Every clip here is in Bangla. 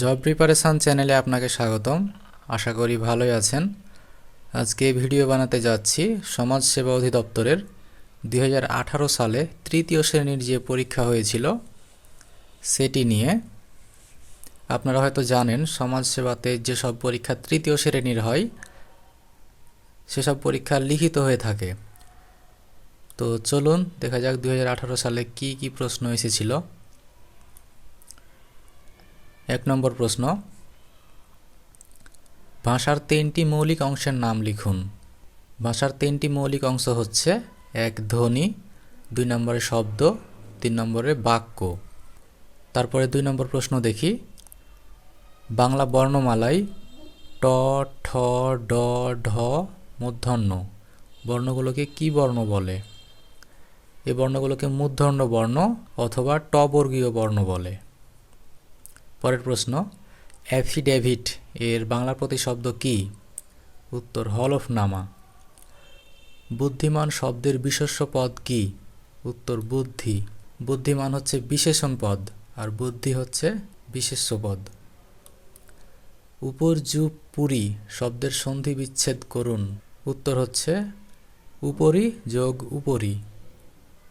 জব প্রিপারেশান চ্যানেলে আপনাকে স্বাগতম। আশা করি ভালোই আছেন। আজকে ভিডিও বানাতে যাচ্ছি সমাজ সেবা অধিদপ্তরের দু হাজার আঠারো সালে তৃতীয় শ্রেণির যে পরীক্ষা হয়েছিল, সেটি নিয়ে। আপনারা হয়তো জানেন, সমাজ সেবাতে যেসব পরীক্ষা তৃতীয় শ্রেণির হয়, সেসব পরীক্ষা লিখিত হয়ে থাকে। তো চলুন, দেখা যাক দু হাজার আঠারো সালে কি কি প্রশ্ন এসেছিল। এক নম্বর প্রশ্ন। ভাষার তিনটি মৌলিক অংশের নাম লিখুন। ভাষার তিনটি মৌলিক অংশ হচ্ছে এক ধ্বনি, দুই নম্বরে শব্দ, তিন নম্বরে বাক্য। তারপরে দুই নম্বর প্রশ্ন দেখি। বাংলা বর্ণমালায় ট, ঠ, ড, ঢ মূর্ধন্য বর্ণগুলোকে কি বর্ণ বলে? এই বর্ণগুলোকে মূর্ধন্য বর্ণ অথবা ট বর্গীয় বর্ণ বলে। পরের প্রশ্ন অ্যাফিডেভিট এর বাংলা প্রতিশব্দ কি? উত্তর হলফনামা বুদ্ধিমান শব্দের বিশেষ্য পদ কি? উত্তর, বুদ্ধি। বুদ্ধিমান হচ্ছে বিশেষণ পদ, আর বুদ্ধি হচ্ছে বিশেষ্য পদ। উপরজু পুরী শব্দের সন্ধি বিচ্ছেদ করুন। উত্তর হচ্ছে, উপরি যোগ উপরি।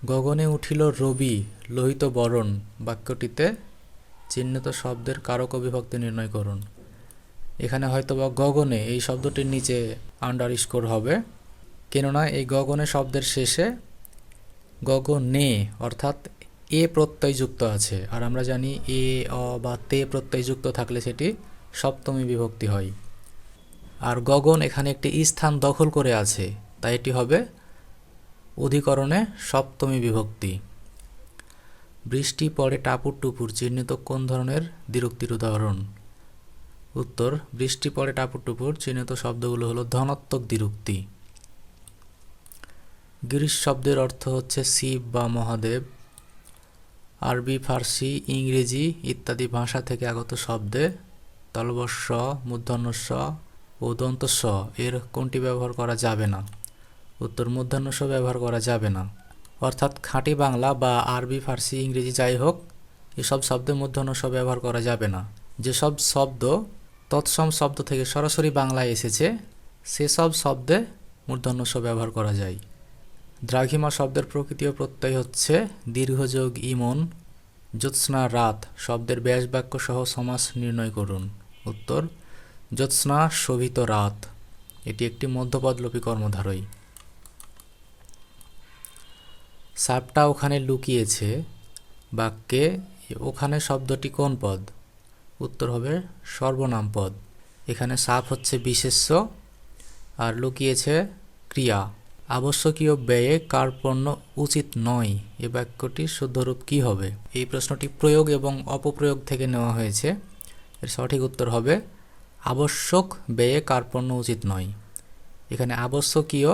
গগনে উঠিল রবি, লোহিত বরণ, বাক্যটিতে চিহ্নিত শব্দের কারক বিভক্তি নির্ণয় করুন। এখানে হয়তোবা গগনে এই শব্দটির নিচে আন্ডার স্কোর হবে। কেননা এই গগনে শব্দের শেষে গগনে অর্থাৎ এ প্রত্যয় যুক্ত আছে। আর আমরা জানি এ, অ বা তে প্রত্যয় যুক্ত থাকলে সেটি সপ্তমী বিভক্তি হয়। আর গগন এখানে একটি স্থান দখল করে আছে, তাই এটি হবে অধিকরণে সপ্তমী বিভক্তি। বৃষ্টি পড়ে টাপুর টুপুর চিহ্নিত কোন ধরনের দ্বিরুক্তির উদাহরণ? উত্তর, বৃষ্টি পড়ে টাপুর টুপুর চিহ্নিত শব্দগুলো হলো ধনাত্মক দ্বিরুক্তি। গিরিশ শব্দের অর্থ হচ্ছে শিব বা মহাদেব। আরবি, ফার্সি, ইংরেজি ইত্যাদি ভাষা থেকে আগত শব্দে তলবস্ব, মূর্ধন্যস্ব ও দন্তস্ব এর কোনটি ব্যবহার করা যাবে না? উত্তর, মূর্ধন্যস্ব ব্যবহার করা যাবে না। অর্থাৎ খাঁটি বাংলা বা আরবি, ফার্সি, ইংরেজি যাই হোক, এসব শব্দের মধ্যে মূর্ধন্যস্ব ব্যবহার করা যাবে না। যেসব শব্দ তৎসম শব্দ থেকে সরাসরি বাংলায় এসেছে, সেসব শব্দে মূর্ধন্যস্ব ব্যবহার করা যায়। দ্রাঘিমা শব্দের প্রকৃতি ও প্রত্যয় হচ্ছে দীর্ঘযোগ, ইমন, জ্যোৎস্না, রাত শব্দের ব্যাস বাক্য সহ সমাস নির্ণয় করুন। উত্তর, জ্যোৎস্না শোভিত রাত। এটি একটি মধ্যপদলোপী কর্মধারয় সাপটা ওখানে লুকিয়েছে, বাক্যে ওখানে শব্দটি কোন পদ? উত্তর হবে সর্বনাম পদ। এখানে সাপ হচ্ছে বিশেষ্য আর লুকিয়েছে ক্রিয়া। আবশ্যকীয় ব্যয়ে কার পণ্য উচিত নয়। এ বাক্যটি শুদ্ধরূপ কি হবে? এই প্রশ্নটি প্রয়োগ এবং অপপ্রয়োগ থেকে নেওয়া হয়েছে। এর সঠিক উত্তর হবে আবশ্যক ব্যয়ে কার পণ্য উচিত নয়। এখানে আবশ্যকীয়,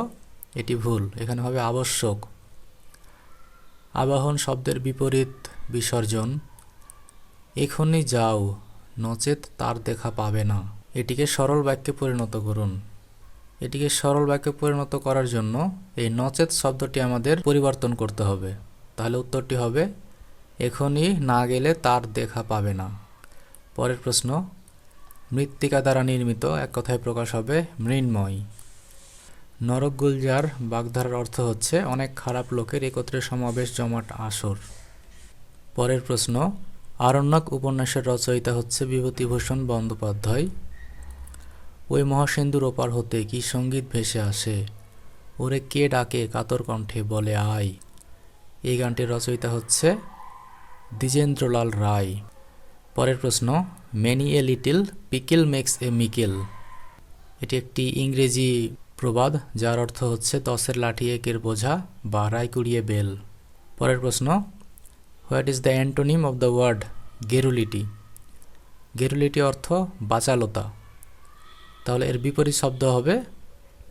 এটি ভুল। এখানে হবে আবশ্যক। আবাহন শব্দের বিপরীত বিসর্জন। এখনই যাও, নচেত তার দেখা পাবে না। এটিকে সরল বাক্যে পরিণত করুন। এটিকে সরল বাক্যে পরিণত করার জন্য এই নচেত শব্দটি আমাদের পরিবর্তন করতে হবে। তাহলে উত্তরটি হবে, এখনই না গেলে তার দেখা পাবে না। পরের প্রশ্ন, মৃত্তিকা দ্বারা নির্মিত এক কথায় প্রকাশ হবে মৃন্ময়। নরক গুলজার বাগধারার অর্থ হচ্ছে, অনেক খারাপ লোকের একত্রে সমাবেশ জমাট আসর। পরের প্রশ্ন, আরণ্যক উপন্যাসের রচয়িতা হচ্ছে বিভূতিভূষণ বন্দ্যোপাধ্যায়। ওই মহাসিন্ধুর ওপার হতে কি সংগীত ভেসে আসে? ওরে কে ডাকে কাতর কণ্ঠে বলে আয়। এই গানটির রচয়িতা হচ্ছে দ্বিজেন্দ্রলাল রায়। পরের প্রশ্ন, many a little, pickle makes a mickle? এটি একটি ইংরেজি প্রবাদ, যার অর্থ হচ্ছে দশের লাঠি, একের বোঝা বা রায় কুড়িয়ে বেল। পরের প্রশ্ন, what is the antonym of the word garrulity? Garrulity অর্থ বাচালতা। তাহলে এর বিপরীত শব্দ হবে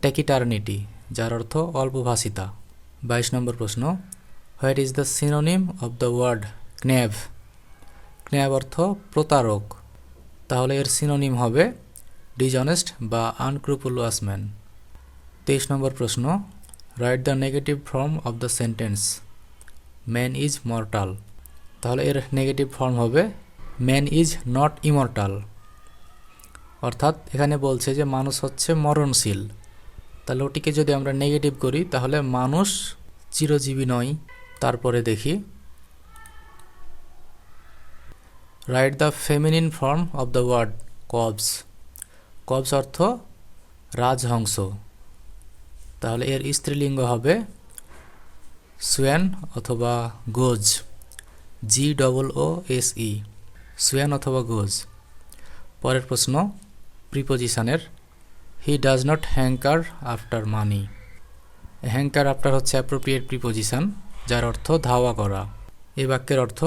টেকিটার্নিটি যার অর্থ অল্পভাষিতা। বাইশ নম্বর প্রশ্ন, what is the synonym of the word knave knave অর্থ প্রতারক। তাহলে এর সিনোনিম হবে ডিজনেস্ট বা আনক্রুপুলাস ম্যান। তেইশ নম্বর প্রশ্ন write the negative form of the sentence man is mortal তাহলে এর নেগেটিভ ফর্ম হবে ম্যান ইজ নট ইমর্টাল অর্থাৎ এখানে বলছে যে মানুষ হচ্ছে মরণশীল। তাহলে ওটিকে যদি আমরা নেগেটিভ করি, তাহলে মানুষ চিরজীবী নয়। তারপরে দেখি right the feminine form of the word cobs cobs অর্থ রাজহংস। তাহলে এর স্ত্রীলিঙ্গ হবে সুয়ান অথবা goose G double O S E swan অথবা গোজ। পরের প্রশ্ন প্রিপোজিশনের he does not hanker after money hanker after হচ্ছে অ্যাপ্রোপ্রিয়েট প্রিপোজিশন যার অর্থ ধাওয়া করা। এ বাক্যের অর্থ,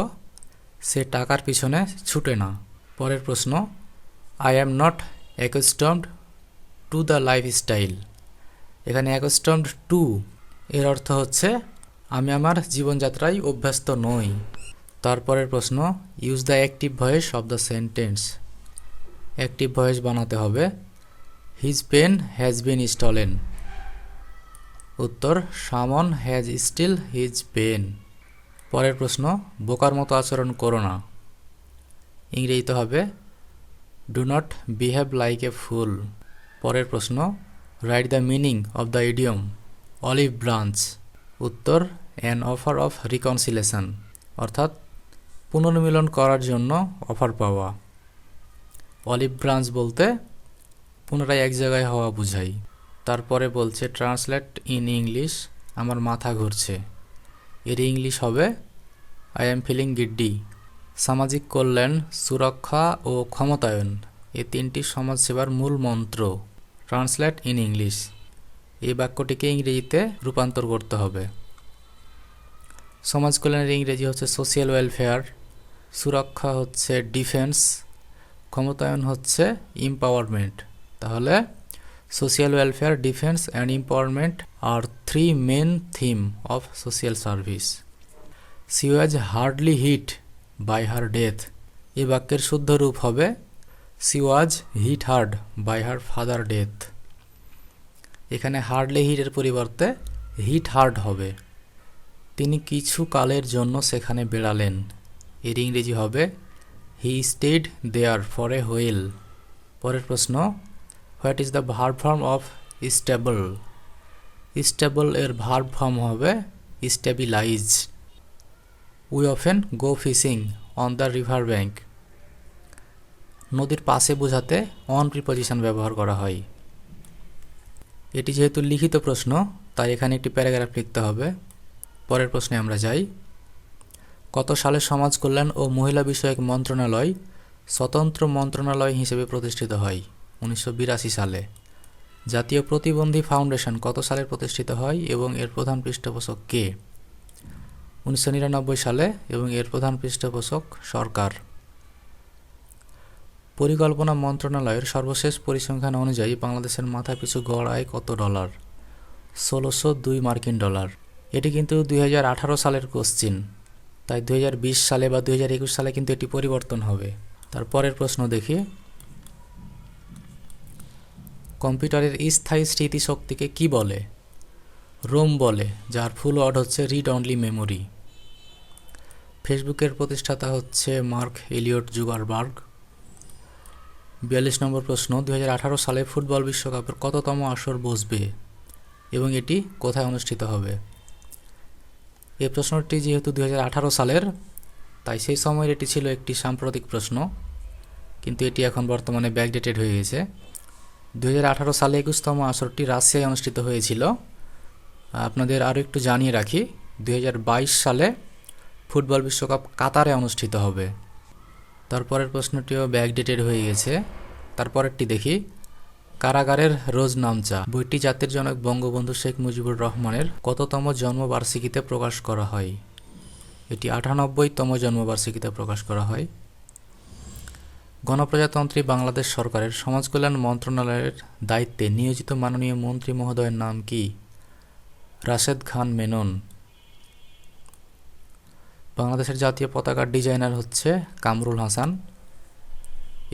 সে টাকার পিছনে ছুটে না। পরের প্রশ্ন I am not accustomed to the life style এখানে অ্যাকস্টমড টু, এর অর্থ হচ্ছে, আমি আমার জীবনযাত্রায় অভ্যস্ত নই। তারপরের প্রশ্ন use the active voice of the sentence active voice বানাতে হবে। His pen has been stolen উত্তর, someone has still his pen পরের প্রশ্ন, বোকার মতো আচরণ করো না। ইংরেজিতে হবে do not behave like a fool পরের প্রশ্ন write the meaning of the idiom olive branch উত্তর অ্যান অফার অফ রিকনসিলেশন অর্থাৎ পুনর্মিলন করার জন্য অফার পাওয়া। অলিভ ব্রাঞ্চ বলতে পুনরায় এক জায়গায় হওয়া বুঝাই। তারপরে বলছে ট্রান্সলেট ইন ইংলিশ আমার মাথা ঘুরছে। এর ইংলিশ হবে আই এম ফিলিং গিড্ডি সামাজিক কল্যাণ, সুরক্ষা ও ক্ষমতায়ন। এ তিনটি সমাজসেবার মূল মন্ত্র। Translate in English. এই বাক্যটিকে ইংরেজিতে রূপান্তর করতে হবে। সমাজ কল্যাণের ইংরেজি হচ্ছে সোশিয়াল ওয়েলফেয়ার সুরক্ষা হচ্ছে ডিফেন্স ক্ষমতায়ন হচ্ছে ইম্পাওয়ারমেন্ট তাহলে social welfare defence and empowerment R three main theme of social service she was hardly hit by her death এই বাক্যের শুদ্ধ রূপ হবে she was hit hard by her father death এখানে হার্ডলি হিটের পরিবর্তে হিট হার্ড হবে। তিনি কিছু কালের জন্য সেখানে বেড়ালেন। এর ইংরেজি হবে he stayed there for a wheel পরের প্রশ্ন what is the verb form of stable stable এর ভার্ব ফর্ম হবে stabilise we often go fishing on the river bank নদীর পাশে বোঝাতে অন প্রিপোজিশন ব্যবহার করা হয়। এটি যেহেতু লিখিত প্রশ্ন, তাই এখানে একটি প্যারাগ্রাফ লিখতে হবে। পরের প্রশ্নে আমরা যাই। কত সালে সমাজ কল্যাণ ও মহিলা বিষয়ক মন্ত্রণালয় স্বতন্ত্র মন্ত্রণালয় হিসেবে প্রতিষ্ঠিত হয়? উনিশশো বিরাশি সালে। জাতীয় প্রতিবন্ধী ফাউন্ডেশন কত সালে প্রতিষ্ঠিত হয় এবং এর প্রধান পৃষ্ঠপোষক কে? উনিশশো নিরানব্বই সালে এবং এর প্রধান পৃষ্ঠপোষক সরকার। পরিকল্পনা মন্ত্রণালয়ের সর্বশেষ পরিসংখ্যান অনুযায়ী বাংলাদেশের মাথাপিছু গড় আয় কত ডলার? ষোলোশো দুই মার্কিন ডলার। এটি কিন্তু দুই হাজার আঠারো সালের কোশ্চিন। তাই দু হাজার বিশ সালে বা দুই হাজার একুশ সালে কিন্তু এটি পরিবর্তন হবে। তারপরের প্রশ্ন দেখি। কম্পিউটারের স্থায়ী স্মৃতিশক্তিকে কি বলে? রোম বলে, যার ফুল ওয়ার্ড হচ্ছে রিড অনলি মেমোরি ফেসবুকের প্রতিষ্ঠাতা হচ্ছে মার্ক এলিয়ট জুগারবার্গ। বিয়াল্লিশ নম্বর প্রশ্ন দু হাজার আঠারো সালে ফুটবল বিশ্বকাপের কততম আসর বসবে এবং এটি কোথায় অনুষ্ঠিত হবে? এই প্রশ্নটি যেহেতু দু হাজার আঠারো সালের, তাই সেই সময়ের এটি ছিল একটি সাম্প্রতিক প্রশ্ন, কিন্তু এটি এখন বর্তমানে ব্যাকডেটেড হয়ে গেছে। দু হাজার আঠারো সালে একুশতম আসরটি রাশিয়ায় অনুষ্ঠিত হয়েছিল। আপনাদের আরও একটু জানিয়ে রাখি দু হাজার বাইশ সালে ফুটবল বিশ্বকাপ কাতারে অনুষ্ঠিত হবে। তারপরের প্রশ্নটিও ব্যাকডেটেড হয়ে গেছে। তারপরেরটি দেখি। কারাগারের রোজ নামচা, বইটি জাতির জনক বঙ্গবন্ধু শেখ মুজিবুর রহমানের কততম জন্মবার্ষিকীতে প্রকাশ করা হয়? এটি আটানব্বইতম জন্মবার্ষিকীতে প্রকাশ করা হয়। গণপ্রজাতন্ত্রী বাংলাদেশ সরকারের সমাজ কল্যাণ মন্ত্রণালয়ের দায়িত্বে নিয়োজিত মাননীয় মন্ত্রী মহোদয়ের নাম কি? রাশেদ খান মেনন। বাংলাদেশের জাতীয় পতাকার ডিজাইনার হচ্ছে কামরুল হাসান।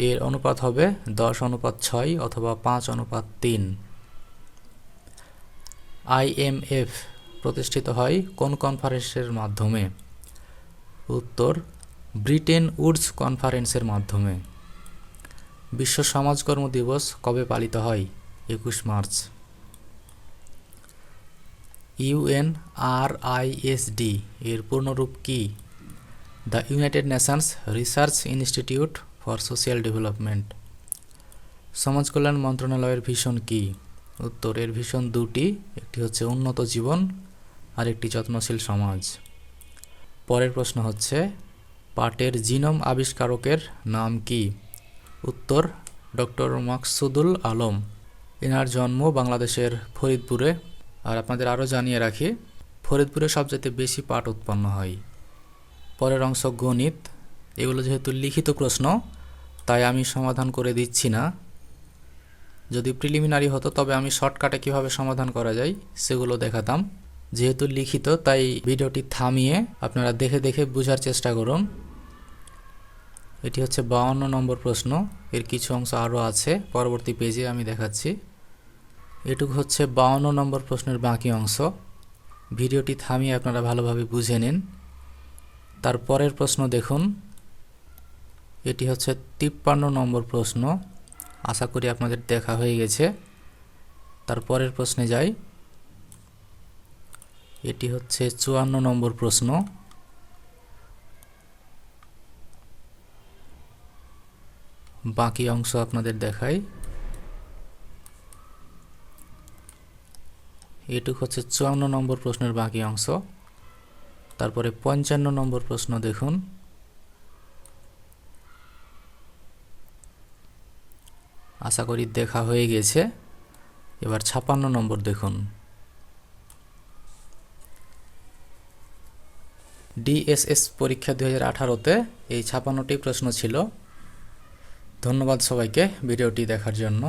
এর অনুপাত হবে দশ অনুপাত ছয় অথবা পাঁচ অনুপাত তিন। আইএমএফ প্রতিষ্ঠিত হয় কোন কনফারেন্সের মাধ্যমে? উত্তর, ব্রিটেন উডস কনফারেন্সের মাধ্যমে। বিশ্ব সমাজকর্ম দিবস কবে পালিত হয়? একুশ মার্চ। ইউএন আর আইএসডি এর পূর্ণরূপ কি? The United Nations Research Institute for Social Development সমাজ কল্যাণ মন্ত্রণালয়ের ভীষণ কি? উত্তর, এর ভীষণ দুটি, একটি হচ্ছে উন্নত জীবন আর একটি যত্নশীল সমাজ। পরের প্রশ্ন হচ্ছে, পাটের জিনোম আবিষ্কারকের নাম কি? উত্তর, ডক্টর মাকসুদুল আলম। এনার জন্ম বাংলাদেশের ফরিদপুরে। আর আপনাদের আরও জানিয়ে রাখি, ফরিদপুরে সবচেয়ে বেশি পাট উৎপন্ন হয়। পরের অংশ গণিত। এগুলো যেহেতু লিখিত প্রশ্ন, তাই আমি সমাধান করে দিচ্ছি না। যদি প্রিলিমিনারি হতো, তবে আমি শর্টকাটে কীভাবে সমাধান করা যায়, সেগুলো দেখাতাম। যেহেতু লিখিত, তাই ভিডিওটি থামিয়ে আপনারা দেখে দেখে বোঝার চেষ্টা করুন। এটি হচ্ছে বাউন্ন নম্বর প্রশ্ন। এর কিছু অংশ আরও আছে, পরবর্তী পেজে আমি দেখাচ্ছি। এটুকু হচ্ছে বাউন্ন নম্বর প্রশ্নের বাকি অংশ। ভিডিওটি থামিয়ে আপনারা ভালোভাবে বুঝে নিন। তার পরের প্রশ্ন দেখুন। এটি হচ্ছে তিপ্পান্ন নম্বর প্রশ্ন। আশা করি আপনাদের দেখা হয়ে গেছে। তার পরের প্রশ্নে যাই। এটি হচ্ছে চুয়ান্ন নম্বর প্রশ্ন। বাকি অংশ আপনাদের দেখাই। এটুক হচ্ছে চুয়ান্ন নম্বর প্রশ্নের বাকি অংশ। তারপরে পঞ্চান্ন নম্বর প্রশ্ন দেখুন। আশা করি দেখা হয়ে গেছে। এবার ছাপান্ন নম্বর দেখুন। ডিএসএস পরীক্ষা দু হাজার আঠারোতে এই ছাপান্নটি প্রশ্ন ছিল। ধন্যবাদ সবাইকে ভিডিওটি দেখার জন্য।